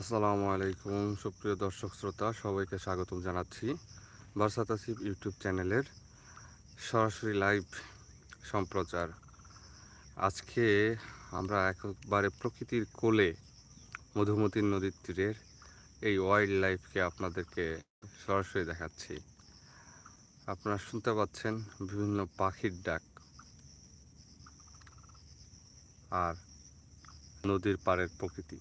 আসসালামু আলাইকুম, সুপ্রিয় দর্শক শ্রোতা, সবাইকে স্বাগতম জানাচ্ছি বার্সাতাসিব ইউটিউব চ্যানেলের সরাসরি লাইভ সম্প্রচার। আজকে আমরা একবারে প্রকৃতির কোলে মধুমতি নদীর তীরের এই ওয়াইল্ড লাইফকে আপনাদেরকে সরাসরি দেখাচ্ছি। আপনারা শুনতে পাচ্ছেন বিভিন্ন পাখির ডাক আর নদীর পাড়ের প্রকৃতি।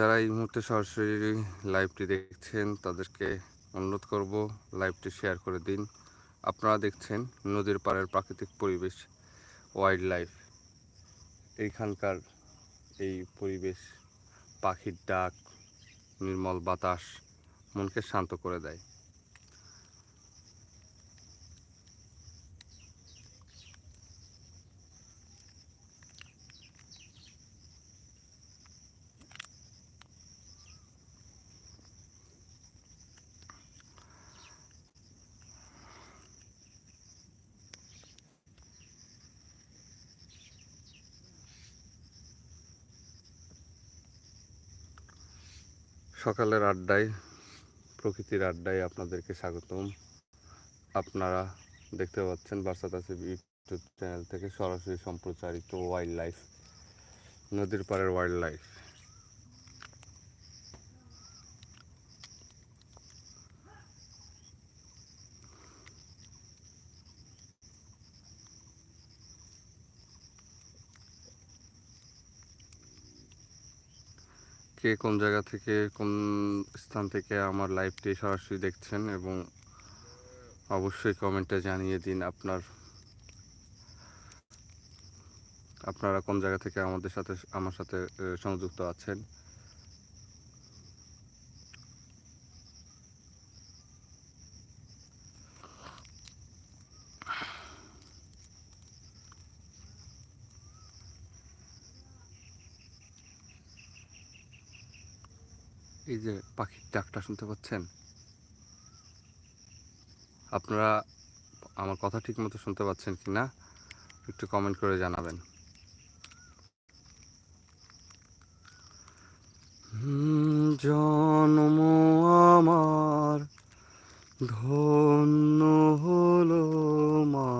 যারা এই মুহূর্তে সরাসরি লাইভটি দেখছেন, তাদেরকে অনুরোধ করব লাইভটি শেয়ার করে দিন। আপনারা দেখছেন নদীর পাড়ের প্রাকৃতিক পরিবেশ ওয়াইল্ড লাইফ এইখানকার এই পরিবেশ, পাখির ডাক, নির্মল বাতাস, মনকে শান্ত করে দেয়। সকালের আড্ডায়, প্রকৃতির আড্ডায় আপনাদেরকে স্বাগতম। আপনারা দেখতে পাচ্ছেন বার্সাত আছে ইউটিউব চ্যানেল থেকে সরাসরি সম্প্রচারিত ওয়াইল্ড লাইফ নদীর পাড়ের ওয়াইল্ড লাইফ কে কোন জায়গা থেকে কোন স্থান থেকে আমার লাইভটি সরাসরি দেখছেন এবং অবশ্যই কমেন্টে জানিয়ে দিন আপনার, আপনারা কোন জায়গা থেকে আমাদের সাথে, আমার সাথে সংযুক্ত আছেন এই যে পাখির ডাকটা শুনতে পাচ্ছেন? আপনারা আমার কথা ঠিক মতো শুনতে পাচ্ছেন কি না? একটু কমেন্ট করে জানাবেন। জন্ম আমার, ধন্য হলো মাগো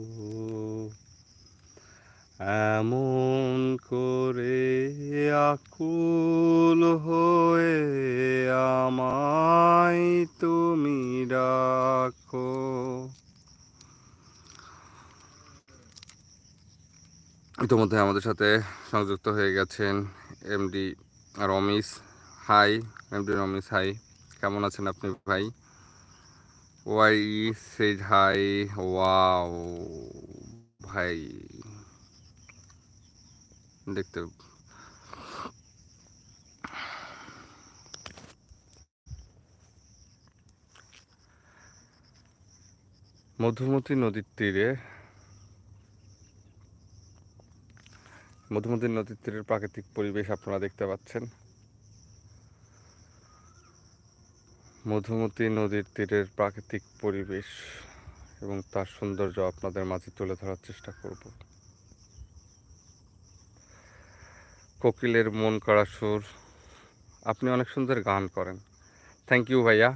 এমন করে আকুল হয়ে আমায় তুমি ডাকো। ইতিমধ্যে আমাদের সাথে সংযুক্ত হয়ে গেছেন MD Ramis hi. MD Ramis hi, কেমন আছেন আপনি ভাই? ওয়াই সেড হাই, ওয়াও ভাই। দেখতে মধুমতি নদীর তীরে, মধুমতি নদীর তীরের প্রাকৃতিক পরিবেশ আপনারা দেখতে পাচ্ছেন। মধুমতি নদীর তীরের প্রাকৃতিক পরিবেশ এবং তার সৌন্দর্য আপনাদের মাঝে তুলে ধরার চেষ্টা করব। কোকিলের মন করা সুর। আপনি অনেক সুন্দর গান করেন। থ্যাংক ইউ ভাইয়া।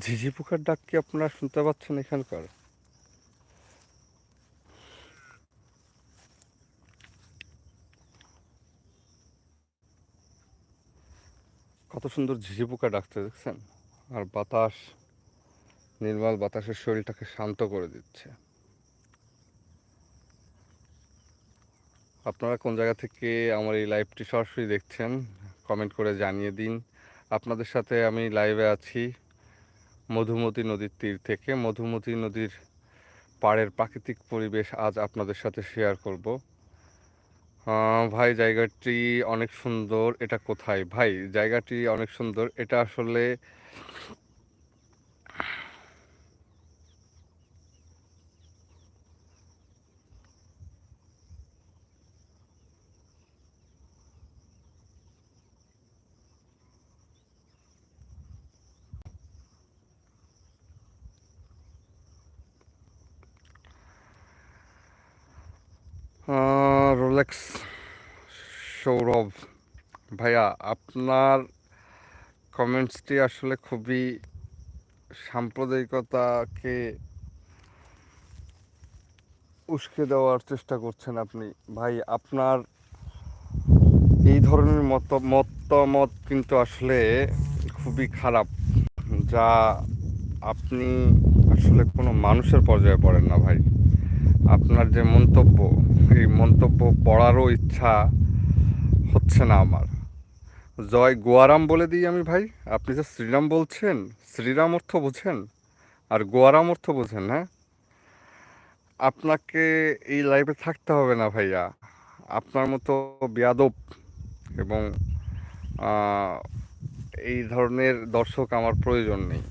ঝিঝি পোকার ডাক কি আপনারা শুনতে পাচ্ছেন এখানকার? কত সুন্দর ঝিঝি পোকা ডাকতে দেখছেন? আর বাতাস, নির্মল বাতাসের শরীরটাকে শান্ত করে দিচ্ছে। আপনারা কোন জায়গা থেকে আমার এই লাইভটি সরাসরি দেখছেন কমেন্ট করে জানিয়ে দিন। আপনাদের সাথে আমি লাইভে আছি। মধুমতি নদীর তীর থেকে মধুমতি নদীর পাড়ের প্রাকৃতিক পরিবেশ আজ আপনাদের সাথে শেয়ার করব। ভাই, জায়গাটি অনেক সুন্দর, এটা কোথায়? ভাই, জায়গাটি অনেক সুন্দর, এটা আসলে রোলেক্স সৌরভ। ভাইয়া, আপনার কমেন্টসটি আসলে খুবই সাম্প্রদায়িকতাকে উস্কে দেওয়ার চেষ্টা করছেন আপনি। ভাই, আপনার এই ধরনের মত, মতামত কিন্তু আসলে খুবই খারাপ, যা আপনি আসলে কোনো মানুষের পর্যায়ে পড়েন না ভাই। আপনার যে মন্তব্য এই মন্তব্য পড়ারও ইচ্ছা হচ্ছে না আমার। জয় গোয়ারাম বলে দিই আমি ভাই। আপনি যে শ্রীরাম বলছেন, শ্রীরাম অর্থ বোঝেন আর গোয়ারাম অর্থ বোঝেন হ্যাঁ? আপনাকে এই লাইফে থাকতে হবে না ভাইয়া। আপনার মতো বেয়াদব এবং এই ধরনের দর্শক আমার প্রয়োজন নেই।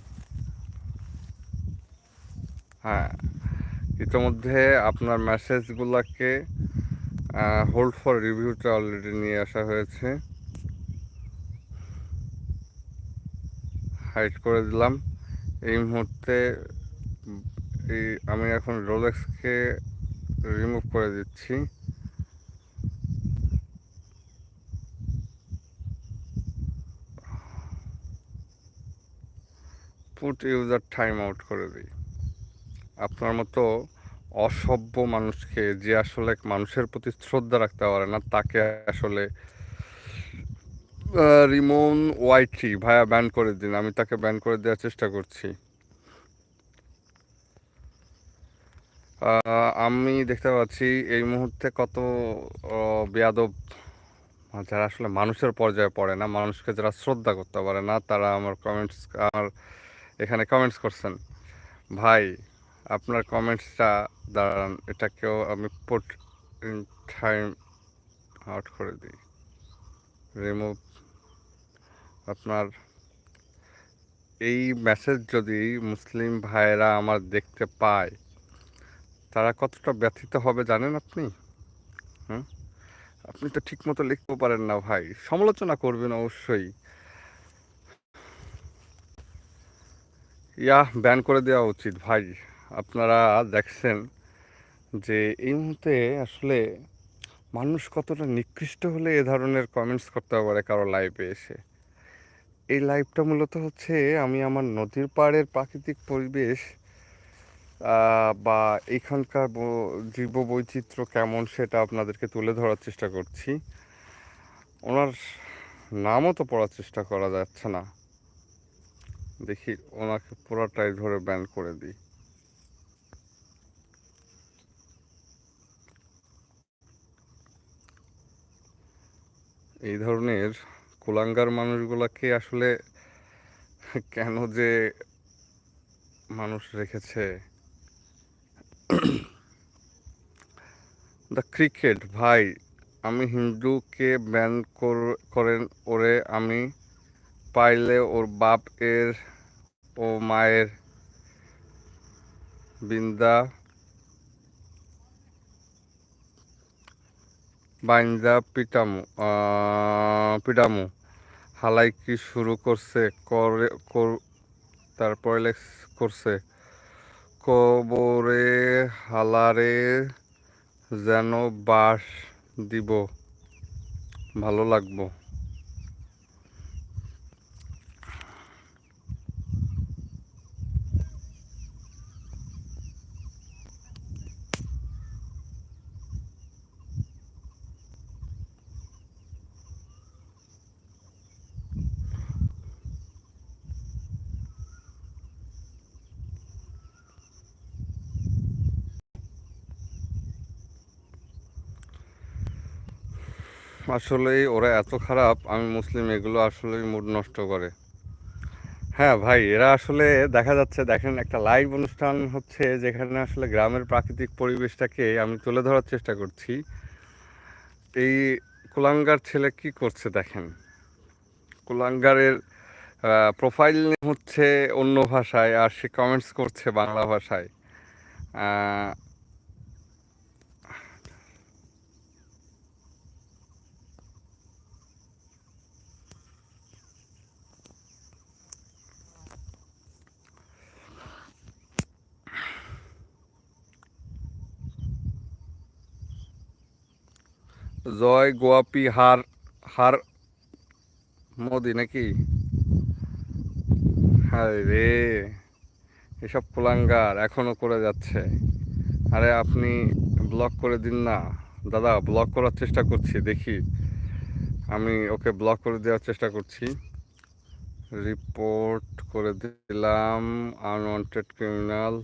হ্যাঁ। ইতিমধ্যে আপনার মেসেজগুলোকে হোল্ড ফর রিভিউটা অলরেডি নিয়ে আসা হয়েছে। হাইড করে দিলাম। এই মুহূর্তে এই আমি এখন রোলেক্সকে রিমুভ করে দিচ্ছি। পুট ইউজার টাইম আউট করে দিই। আপনার মতো অসভ্য মানুষকে যে আসলে মানুষের প্রতি শ্রদ্ধা রাখতে পারে না, তাকে আসলে রিমন ওয়াইটি ভাইয়া ব্যান করে দিন। আমি তাকে ব্যান করে দেওয়ার চেষ্টা করছি। আমি দেখতে পাচ্ছি এই মুহূর্তে কত বেয়াদব, যারা আসলে মানুষের পর্যায়ে পড়ে না, মানুষকে যারা শ্রদ্ধা করতে পারে না, তারা আমার কমেন্টস আমার এখানে কমেন্টস করছেন। ভাই আপনার কমেন্টসটা দাঁড়ান, এটাকেও আমি পুট ইন টাইম আউট করে দিই। রিমুভ আপনার এই মেসেজ যদি মুসলিম ভাইয়েরা আমার দেখতে পায়, তারা কতটা ব্যথিত হবে জানেন আপনি? হুম? আপনি তো ঠিক মতো লিখতেও পারেন না ভাই, সমালোচনা করবেন অবশ্যই। ইয়া ব্যান করে দেওয়া উচিত ভাই। আপনারা দেখছেন যে এই মুহূর্তে আসলে মানুষ কতটা নিকৃষ্ট হলে এ ধরনের কমেন্টস করতে পারে কারও লাইভে এসে। এই লাইভটা মূলত হচ্ছে আমি আমার নদীর পাড়ের প্রাকৃতিক পরিবেশ বা এখানকার জীব বৈচিত্র্য কেমন সেটা আপনাদেরকে তুলে ধরার চেষ্টা করছি। ওনার নামও তো পড়ার চেষ্টা করা যাচ্ছে না। দেখি ওনাকে পুরোটাই ধরে ব্যান করে দিই। এই ধরনের কুলাঙ্গার মানুষগুলাকে আসলে কেন যে মানুষ রেখেছে? দ্য ক্রিকেট ভাই, আমি হিন্দুকে ব্যান করেন, ওরে আমি পাইলে ওর বাপ এর ও মায়ের বিন্দা বাইন্দা পিটামু পিটামু হালাই কি শুরু করছে? করে, কর- তারপরে লেখ- করছে। কবরে হালারে যেন বাস দিব। ভালো লাগবো। আসলেই ওরা এত খারাপ, আমি মুসলিম, এগুলো আসলেই মুড নষ্ট করে। হ্যাঁ ভাই, এরা আসলে দেখা যাচ্ছে, দেখেন একটা লাইভ অনুষ্ঠান হচ্ছে যেখানে আসলে গ্রামের প্রাকৃতিক পরিবেশটাকে আমি তুলে ধরার চেষ্টা করছি। এই কুলাঙ্গার ছেলে কি করছে দেখেন? কুলাঙ্গারের প্রোফাইল হচ্ছে অন্য ভাষায় আর সে কমেন্টস করছে বাংলা ভাষায়। জয় গোয়াপি হার হার মোদি নাকি? হায় রে, এসব কুলাঙ্গার এখনও করে যাচ্ছে। আরে আপনি ব্লক করে দিন না। দাদা, ব্লক করার চেষ্টা করছি, দেখি। আমি ওকে ব্লক করে দেওয়ার চেষ্টা করছি। রিপোর্ট করে দিলাম আনওয়ান্টেড ক্রিমিনাল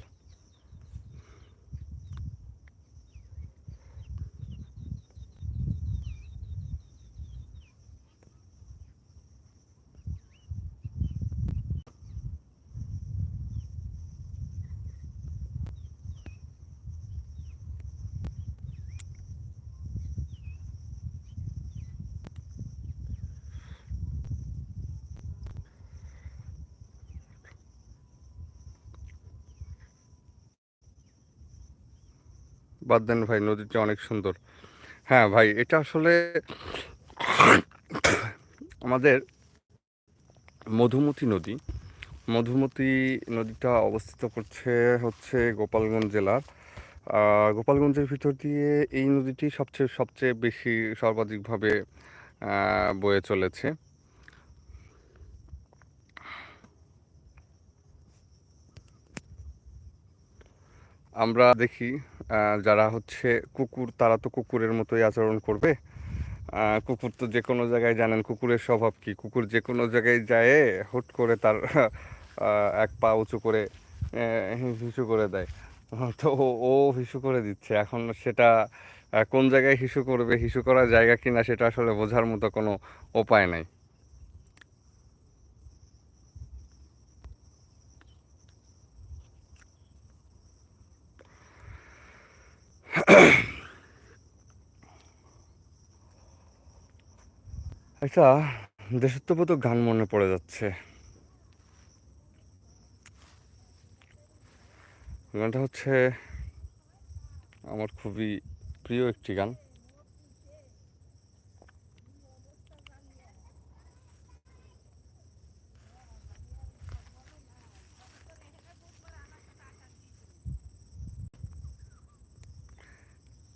বাদ দেন ভাই, নদীটা অনেক সুন্দর। হ্যাঁ ভাই, এটা আসলে আমাদের মধুমতি নদী। মধুমতি নদীটা অবস্থিত করছে হচ্ছে গোপালগঞ্জ জেলার। গোপালগঞ্জের ভিতর দিয়ে এই নদীটি সবচেয়ে সবচেয়ে বেশি সর্বাধিকভাবে বয়ে চলেছে। আমরা দেখি যারা হচ্ছে কুকুর, তারা তো কুকুরের মতোই আচরণ করবে। কুকুর তো যে কোনো জায়গায় জানেন, কুকুরের স্বভাব কি? কুকুর যে কোনো জায়গায় যায়, হুট করে তার এক পা উঁচু করে হিসু করে দেয়। তো ও হিসু করে দিচ্ছে। এখন সেটা কোন জায়গায় হিসু করবে, হিসু করার জায়গা কিনা, সেটা আসলে বোঝার মতো কোনো উপায় নাই। একটা দেশাত্মবোধক গান মনে পড়ে যাচ্ছে। গানটা হচ্ছে আমার খুবই প্রিয় একটি গান।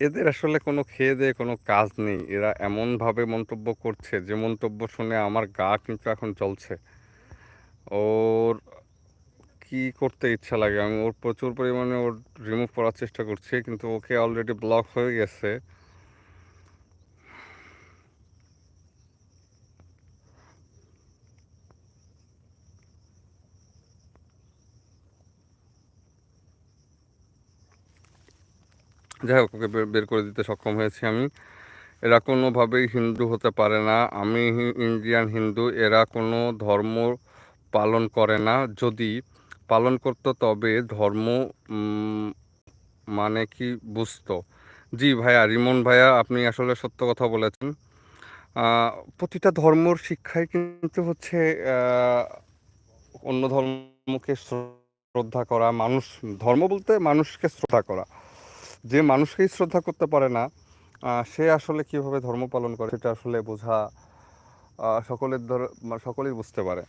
এদের আসলে কোনো খেয়ে দেয়ে কোনো কাজ নেই। এরা এমনভাবে মন্তব্য করছে যে মন্তব্য শুনে আমার গা কিন্তু এখন চলছে ওর কি করতে ইচ্ছা লাগে? আমি ওর প্রচুর পরিমাণে ওর রিমুভ করার চেষ্টা করছি, কিন্তু ওকে অলরেডি ব্লক হয়ে গেছে। যাই হোক, ওকে বের করে দিতে সক্ষম হয়েছি আমি। এরা কোনোভাবেই হিন্দু হতে পারে না। আমি ইন্ডিয়ান হিন্দু, এরা কোনো ধর্ম পালন করে না। যদি পালন করতো তবে ধর্ম মানে কি বুঝতো? জি ভাইয়া, রিমন ভাইয়া, আপনি আসলে সত্য কথা বলেছেন। প্রতিটা ধর্মর শিক্ষাই কিন্তু হচ্ছে অন্য ধর্মকে শ্রদ্ধা করা, মানুষ, ধর্ম বলতে মানুষকে শ্রদ্ধা করা। যে মানুষকেই শ্রদ্ধা করতে পারে না সে আসলে কীভাবে ধর্ম পালন করে সেটা আসলে বোঝা সকলের ধর মানে সকলেই বুঝতে পারে।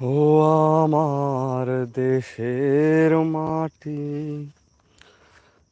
ও আমার দেশের মাটি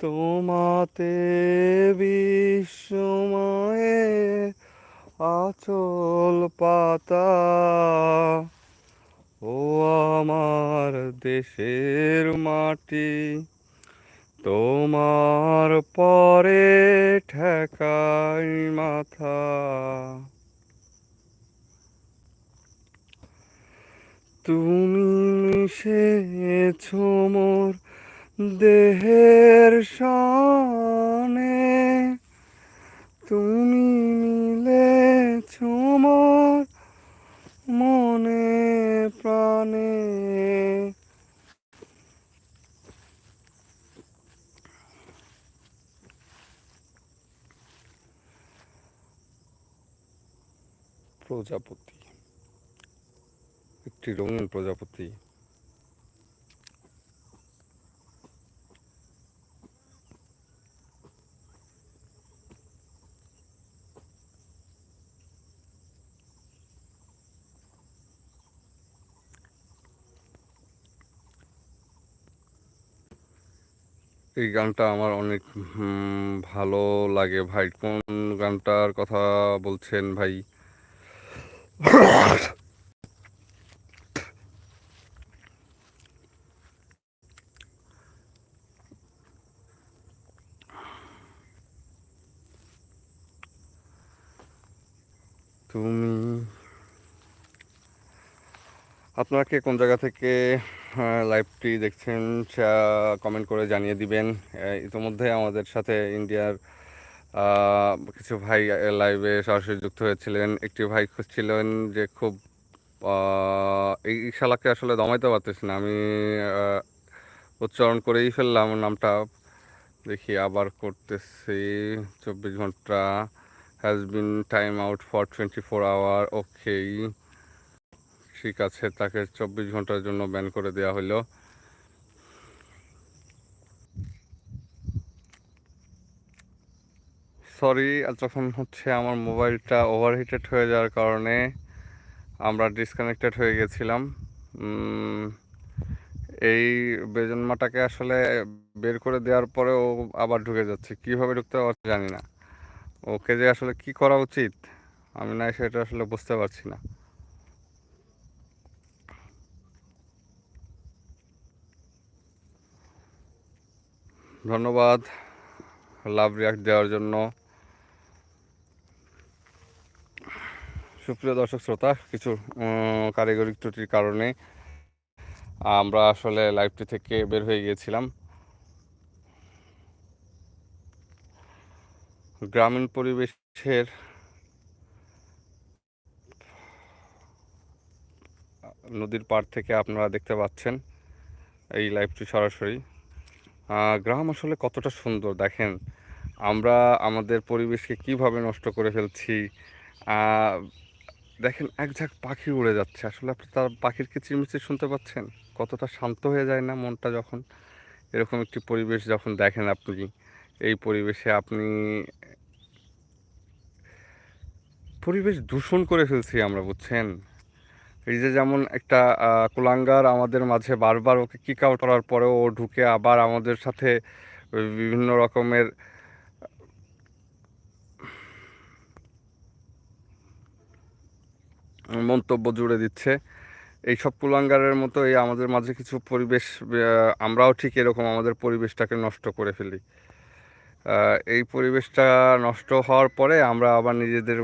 তোমাতে বিশ্বময়ে আচল পাতা। ও আমার দেশের মাটি, তোমার পরে ঠেকাই মাথা। তুমি মিশেছ মোর দেহের সনে তুমি মিলে মোর মনে প্রাণে। প্রজাপতি একটি রঙিন প্রজাপতি। এই গানটা আমার অনেক ভালো লাগে। ভাই কোন গানটার কথা বলছেন ভাই? আপনারা কে কোন জায়গা থেকে লাইভটি দেখছেন কমেন্ট করে জানিয়ে দিবেন। ইতোমধ্যে আমাদের সাথে ইন্ডিয়ার কিছু ভাই লাইভে সরাসরি যুক্ত হয়েছিলেন। একটি ভাই খুঁজছিলেন যে খুব এই শালাকে আসলে দমাইতে পারতেছি না। আমি উচ্চারণ করেই ফেললাম, নামটা দেখি আবার করতেছি। চব্বিশ ঘণ্টা has been time out for twenty four hour okay ঠিক আছে, তাকে চব্বিশ ঘণ্টার জন্য ব্যান করে দেওয়া হলো সরি যখন হচ্ছে আমার মোবাইলটা ওভারহিটেড হয়ে যাওয়ার কারণে আমরা ডিসকানেক্টেড হয়ে গেছিলাম। এই বেজন্মাটাকে আসলে বের করে দেওয়ার পরে ও আবার ঢুকে যাচ্ছে। কীভাবে ঢুকতে পারছে জানি না। ওকে যে আসলে কি করা উচিত, আমি না সেটা আসলে বুঝতে পারছি না। ধন্যবাদ, লাভ রিয়াক্ট দেওয়ার জন্য। সুপ্রিয় দর্শক শ্রোতা, কিছু কারিগরি ত্রুটির কারণে আমরা আসলে লাইভটি থেকে বের হয়ে গিয়েছিলাম। গ্রামীণ পরিবেশের নদীর পাড় থেকে আপনারা দেখতে পাচ্ছেন এই লাইভটি সরাসরি। গ্রাম আসলে কতটা সুন্দর, দেখেন। আমরা আমাদের পরিবেশকে কীভাবে নষ্ট করে ফেলছি দেখেন এক ঝাঁক পাখি উড়ে যাচ্ছে। আসলে আপনি তার পাখির কিচিরমিচির শুনতে পাচ্ছেন? কতটা শান্ত হয়ে যায় না মনটা যখন? এরকম একটি পরিবেশ যখন দেখেন আপনি, এই পরিবেশে আপনি পরিবেশ দূষণ করে ফেলছি আমরা, বুঝছেন? এই যে যেমন একটা কুলাঙ্গার আমাদের মাঝে বারবার ওকে কিক আউট করার পরেও ও ঢুকে আবার আমাদের সাথে বিভিন্ন রকমের, মন্তব্য জুড়ে দিচ্ছে। এই সব কুলাঙ্গারের মতো এই আমাদের মাঝে কিছু পরিবেশ আমরাও ঠিক এরকম আমাদের পরিবেশটাকে নষ্ট করে ফেলি। এই পরিবেশটা নষ্ট হওয়ার পরে আমরা আবার নিজেদের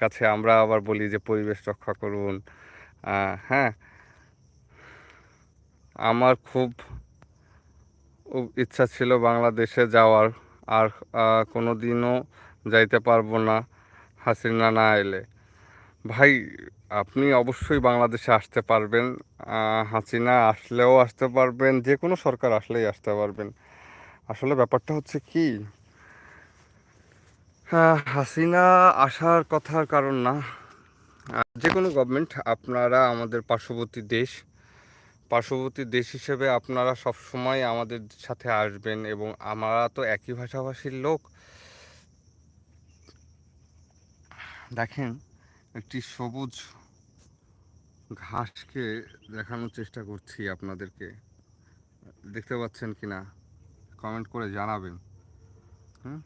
কাছে আমরা আবার বলি যে পরিবেশ রক্ষা করুন। হ্যাঁ। আমার খুব ইচ্ছা ছিল বাংলাদেশে যাওয়ার। আর কোনো দিনও যাইতে পারব না হাসিনা না এলে। ভাই আপনি অবশ্যই বাংলাদেশে আসতে পারবেন। হাসিনা আসলেও আসতে পারবেন যে কোনো সরকার আসলেই আসতে পারবেন। আসলে ব্যাপারটা হচ্ছে কি হ্যাঁ, হাসিনা আসার কথার কারণ না। যে কোনো গভর্নমেন্ট আপনারা আমাদের পার্শ্ববর্তী দেশ। পার্শ্ববর্তী দেশ হিসেবে আপনারা সব সময় আমাদের সাথে আসবেন এবং আমরা তো একই ভাষাভাষীর লোক। দেখেন, একটি সবুজ ঘাসকে দেখানোর চেষ্টা করছি আপনাদেরকে। দেখতে পাচ্ছেন কি না কমেন্ট করে জানাবেন। হুম?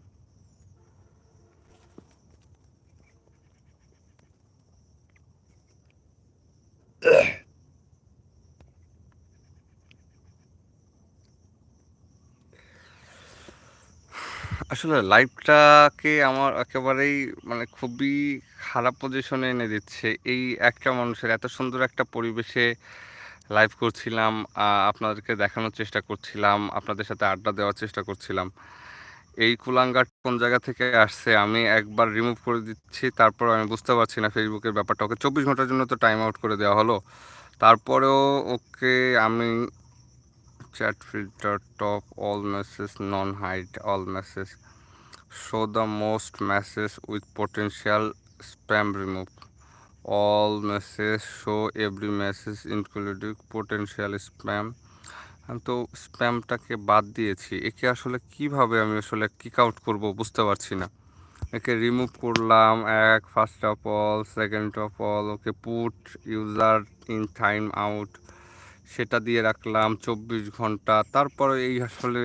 আসলে লাইফটাকে আমার একেবারেই মানে খুবই খারাপ পজিশনে এনে দিচ্ছে। এই একটা মানুষের এত সুন্দর একটা পরিবেশে লাইভ করছিলাম আপনাদেরকে দেখানোর চেষ্টা করছিলাম, আপনাদের সাথে আড্ডা দেওয়ার চেষ্টা করছিলাম। এই কুলাঙ্গার কোন জায়গা থেকে আসছে আমি একবার রিমুভ করে দিচ্ছি, তারপর আমি বুঝতে পারছি না ফেসবুকের ব্যাপারটা। ওকে চব্বিশ ঘণ্টার জন্য তো টাইম আউট করে দেওয়া হলো। তারপরেও ওকে আমি chat filter top all message non hide all message show the most messages with potential spam remove. All messages show every message including potential spam. তো স্প্যামটাকে বাদ দিয়েছি। একে আসলে কীভাবে আমি আসলে কিক আউট করব বুঝতে পারছি না। একে রিমুভ করলাম, এক first of all second of all okay put user in time out সেটা দিয়ে রাখলাম চব্বিশ ঘণ্টা। তারপরে এই আসলে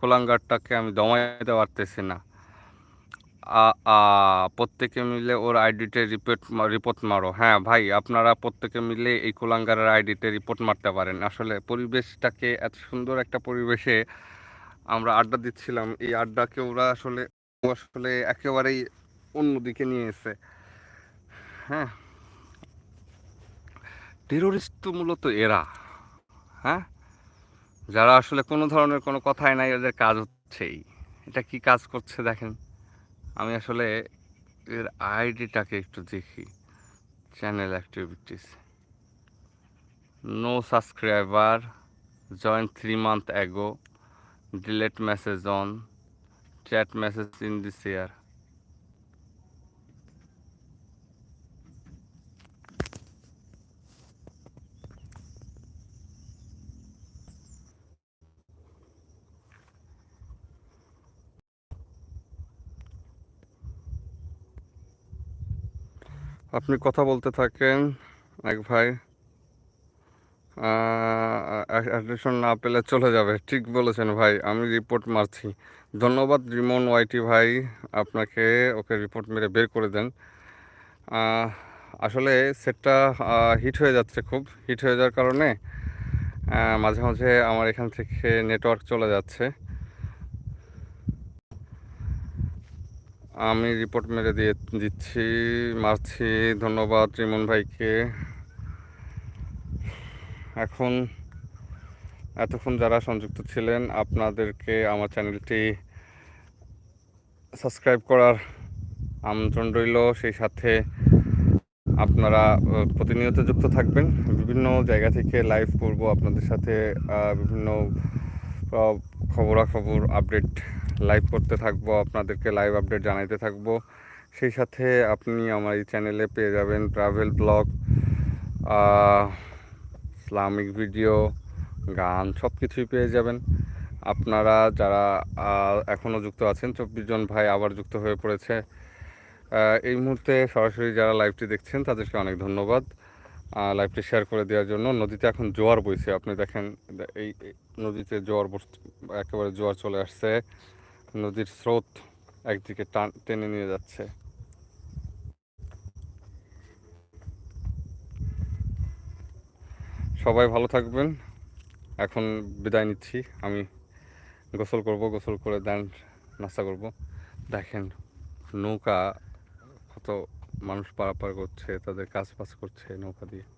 কোলাঙ্গারটাকে আমি দমাইতে পারতেছি না। প্রত্যেকে মিলে ওর আইডিতে রিপোর্ট রিপোর্ট মারো। হ্যাঁ ভাই, আপনারা প্রত্যেকে মিলে এই কুলাঙ্গারের আইডিতে রিপোর্ট মারতে পারেন। আসলে পরিবেশটাকে এত সুন্দর একটা পরিবেশে আমরা আড্ডা দিচ্ছিলাম। এই আড্ডাকে ওরা আসলে আসলে একেবারেই অন্যদিকে নিয়ে এসে হ্যাঁ। টেরোরিস্ট তো মূলত এরা। হ্যাঁ? যারা আসলে কোনো ধরনের কোনো কথাই নাই, ওদের কাজ হচ্ছেই। এটা কি কাজ করছে দেখেন? আমি আসলে এর আইডিটাকে একটু দেখি। Channel activities no subscriber join three month ago delete message on chat message in this year আপনি কথা বলতে থাকেন, এক ভাই অ্যাডমিশন না পেলে চলে যাবে। ঠিক বলেছেন ভাই, আমি রিপোর্ট মারছি। ধন্যবাদ রিমন ওয়াইটি ভাই, আপনাকে ওকে রিপোর্ট মেরে বের করে দেন। আসলে সেটটা হিট হয়ে যাচ্ছে খুব। হিট হয়ে যাওয়ার কারণে মাঝে মাঝে আমার এখান থেকে নেটওয়ার্ক চলে যাচ্ছে। আমি রিপোর্ট মেরে দিয়ে দিচ্ছি, মারছি, ধন্যবাদ রিমন ভাইকে। এখন এতক্ষণ যারা সংযুক্ত ছিলেন, আপনাদেরকে আমার চ্যানেলটি সাবস্ক্রাইব করার আমন্ত্রণ রইল। সেই সাথে আপনারা প্রতিনিয়ত যুক্ত থাকবেন। বিভিন্ন জায়গা থেকে লাইভ করব আপনাদের সাথে বিভিন্ন খবরাখবর আপডেট লাইভ করতে থাকব, আপনাদেরকে লাইভ আপডেট জানাইতে থাকব। সেই সাথে আপনি আমার এই চ্যানেলে পেয়ে যাবেন ট্রাভেল ব্লগ ইসলামিক ভিডিও গান সব কিছুই পেয়ে যাবেন। আপনারা যারা এখনও যুক্ত আছেন, চব্বিশ জন ভাই আবার যুক্ত হয়ে পড়েছে এই মুহূর্তে সরাসরি যারা লাইভটি দেখছেন, তাদেরকে অনেক ধন্যবাদ। লাইভটি শেয়ার করে দেওয়ার জন্য। নদীতে এখন জোয়ার বইছে। আপনি দেখেন, এই নদীতে জোয়ার একেবারে জোয়ার চলে আসছে। নদীর স্রোত একদিকে টান টেনে নিয়ে যাচ্ছে। সবাই ভালো থাকবেন। এখন বিদায় নিচ্ছি। আমি গোসল করব, গোসল করে দেন, নাস্তা করব। দেখেন, নৌকা কত মানুষ পারাপার করছে, তাদের কাজ বাজ করছে নৌকা দিয়ে।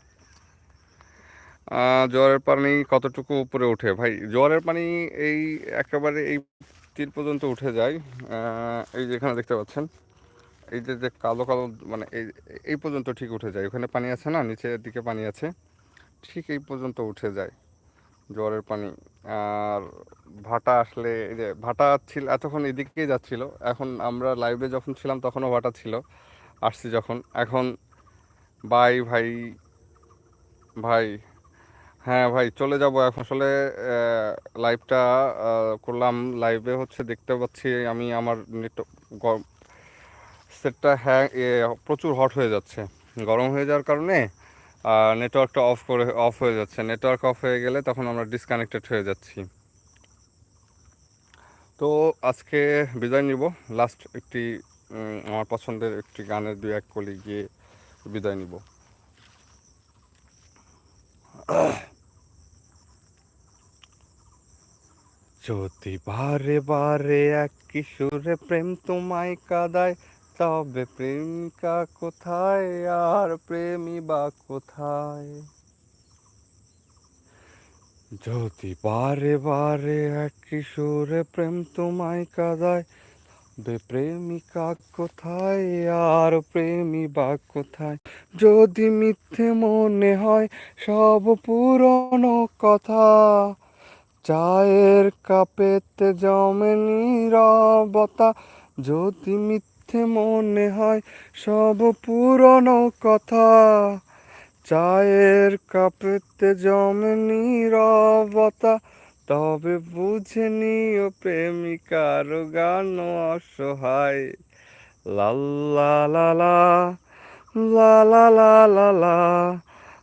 জোয়ারের পানি কতটুকু উপরে ওঠে? ভাই, জোয়ারের পানি এই একেবারে এই তীর পর্যন্ত উঠে যায়। এই যেখানে দেখতে পাচ্ছেন, এই যে যে কালো কালো মানে এই এই পর্যন্ত ঠিক উঠে যায়। ওখানে পানি আছে না? নিচের দিকে পানি আছে। ঠিক এই পর্যন্ত উঠে যায় জোয়ারের পানি। আর ভাটা আসলে, এই যে ভাটা ছিল, এতক্ষণ এদিকেই যাচ্ছিল। এখন আমরা লাইভে যখন ছিলাম, তখনও ভাটা ছিল। আসছি যখন। এখন বাই ভাই ভাই হ্যাঁ ভাই, চলে যাব। এখন আসলে লাইভটা করলাম। লাইভে হচ্ছে দেখতে পাচ্ছি আমি আমার নেট সেটটা হ্যাঁ প্রচুর হট হয়ে যাচ্ছে। গরম হয়ে যাওয়ার কারণে নেটওয়ার্কটা অফ করে অফ হয়ে যাচ্ছে। নেটওয়ার্ক অফ হয়ে গেলে তখন আমরা ডিসকানেক্টেড হয়ে যাচ্ছি। তো আজকে বিদায় নিব। লাস্ট একটি আমার পছন্দের একটি গানের দুই, এক কলি গিয়ে বিদায় নিব। যদি বারে বারে এক কিশোরে প্রেম তোমায় কাদায়, তবে প্রেমিকা কোথায় আর প্রেমী বা কোথায়? যদি বারে বারে এক কিশোরে প্রেম তোমায় কাদায়, তবে প্রেমিকা কোথায় আর প্রেমী বা কোথায়? যদি মিথ্যে মনে হয় সব পুরনো কথা চায়ের কাপেতে জমে নীরবতা। যদি মিথ্যে মনে হয়, সব পুরনো কথা। চায়ের কাপেতে জমে নীরবতা, তবে বুঝে নিও প্রেমিকার গান অসহায়। লাল্লা লালা লা লা লা লা লা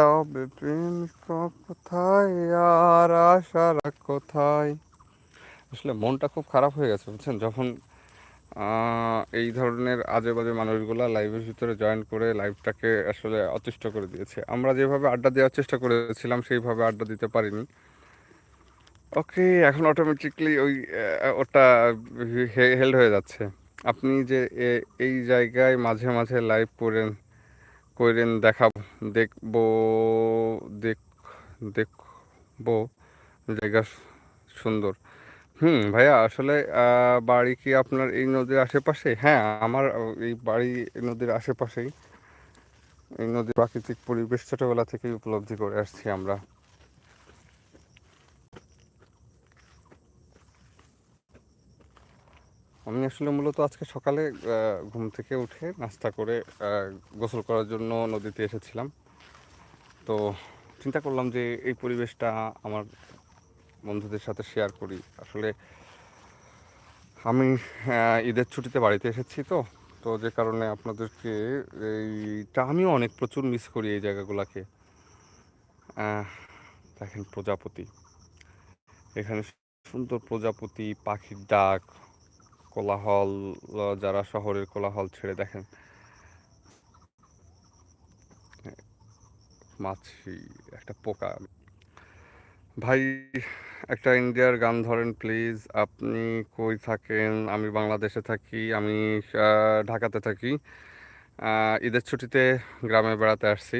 তবে প্রেম কোথায়? আর আশারা কোথায়? আসলে মনটা খুব খারাপ হয়ে গেছে, বুঝছেন? যখন এই ধরনের আজে বাজে মানুষগুলো লাইভের ভিতরে জয়েন করে লাইভটাকে আসলে অতিষ্ঠ করে দিয়েছে। আমরা যেভাবে আড্ডা দেওয়ার চেষ্টা করেছিলাম, সেইভাবে আড্ডা দিতে পারিনি। ওকে এখন অটোমেটিকলি ওই ওটা হেল্ড হয়ে যাচ্ছে। আপনি যে এই জায়গায় মাঝে মাঝে লাইভ করেন করেন, দেখাবো। দেখব, দেখ, দেখব। জায়গা সুন্দর। হুম, ভাইয়া, আসলে বাড়ি কি আপনার এই নদীর আশেপাশে? হ্যাঁ আমার এই বাড়ি নদীর আশেপাশেই। এই নদীর প্রাকৃতিক পরিবেশ ছোটোবেলা থেকেই উপলব্ধি করে আসছি আমরা। আমি আসলে মূলত আজকে সকালে ঘুম থেকে উঠে নাস্তা করে গোসল করার জন্য নদীতে এসেছিলাম। তো চিন্তা করলাম যে এই পরিবেশটা আমার বন্ধুদের সাথে শেয়ার করি। আসলে আমি ঈদের ছুটিতে বাড়িতে এসেছি তো তো যে কারণে আপনাদেরকে এইটা আমিও অনেক প্রচুর মিস করি এই জায়গাগুলোকে। দেখেন প্রজাপতি। এখানে সুন্দর প্রজাপতি, পাখির ডাক কোলাহল, যারা শহরের কোলাহল ছেড়ে দেখেন। মাছি একটা পোকা। ভাই, একটা ইন্ডিয়ার গান ধরেন প্লিজ। আপনি কই থাকেন? আমি বাংলাদেশে থাকি, আমি ঢাকাতে থাকি। ঈদের ছুটিতে গ্রামে বেড়াতে আসছি।